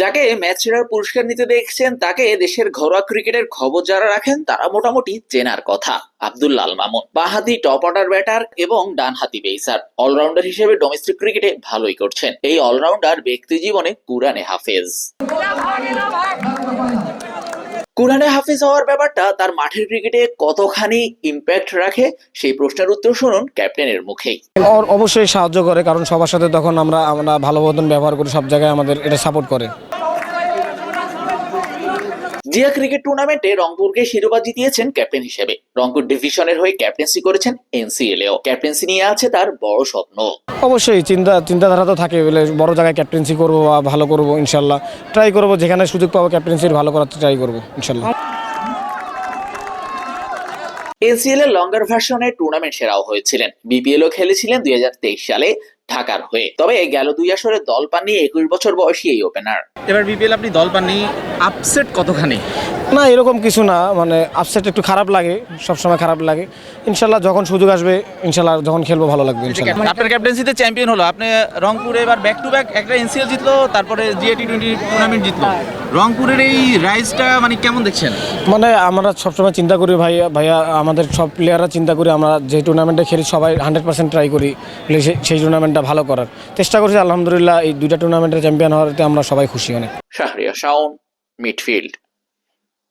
যাকে ম্যাচ সেরার পুরস্কার নিতে দেখছেন, তাকে দেশের ঘরোয়া ক্রিকেটের খবর যারা রাখেন, তারা মোটামুটি চেনার কথা। আব্দুল্লাল মামুন, বাহাতি টপ অর্ডার ব্যাটার এবং ডানহাতি পেসার। অলরাউন্ডার হিসেবে ডোমেস্টিক ক্রিকেটে ভালোই করছেন। এই অলরাউন্ডার ব্যক্তি জীবনে কুরানে হাফেজ। কুরআনে হাফিজ হওয়ার ব্যাপারটা তার মাঠের ক্রিকেটে কতখানি ইম্প্যাক্ট রাখে, সেই প্রশ্নের উত্তর শুনুন ক্যাপ্টেনের মুখেই। অবশ্যই সাহায্য করে, কারণ সবার সাথে তখন আমরা আমরা ভালো মতন ব্যবহার করি, সব জায়গায় আমাদের এটা সাপোর্ট করে। জিয়া ক্রিকেট টুর্নামেন্টে রংপুরকে শিরোপা জিতিয়েছেন ক্যাপ্টেন হিসেবে। রংপুর ডিভিশনের হয়ে ক্যাপ্টেন্সি করেছেন এনসিএলএও ক্যাপ্টেন্সি নিয়ে আছে তার বড় স্বপ্ন। অবশ্যই চিন্তা চিন্তাধারা তো থাকে বলে বড় জায়গায় ক্যাপ্টেন্সি করব বা ভালো করব ইনশাল্লাহ। ট্রাই করব যেখানে সুযোগ পাবো ক্যাপ্টেন্সির ভালো করার ট্রাই করব ইনশাল্লাহ। এনসিএল এর লঙ্গার ভার্সনে টুর্নামেন্ট সেরাও হয়েছিলেন। বিপিএলও খেলেছিলেন দুই হাজার তেইশ সালে। ঢাকার হয়ে। তবে গেল দুই আসরে দল পাননি একুশ বছর বয়সী এই ওপেনার এবার বিপিএল আপনি দল পাননি আপসেট কতখানি? না এরকম কিছু না। মানে আপসেট একটু খারাপ লাগে সবসময় খারাপ লাগে। ইনশাল্লাহ যখন সুযোগ আসবে ইনশাল্লাহ যখন খেলব ভালো লাগবে ইনশাল্লাহ। আপনার ক্যাপ্টেন্সিতে চ্যাম্পিয়ন হলো। আপনি রংপুরে এবার ব্যাক টু ব্যাক একটা এনসিএল জিতলো তারপরে জিএটি টোয়েন্টি টুর্নামেন্ট জিতলো। রংপুরের এই রাইজটা মানে কেমন দেখছেন? মানে আমরা সবসময় চিন্তা করি ভাইয়া ভাইয়া আমাদের সব প্লেয়াররা চিন্তা করি আমরা যে টুর্নামেন্টে খেলি সবাই হান্ড্রেড পার্সেন্ট ট্রাই করি সেই টুর্নামেন্টটা ভালো করার। চেষ্টা করছি আলহামদুলিল্লাহ এই দুইটা টুর্নামেন্টের চ্যাম্পিয়ন হওয়াতে আমরা সবাই খুশি অনেক। Shahriar Shawon midfield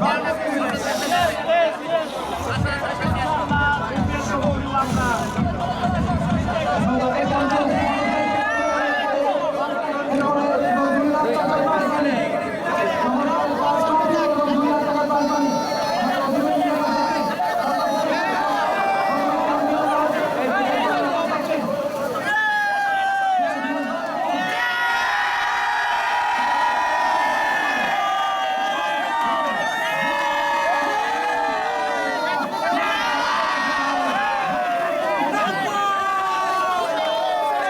Vamos.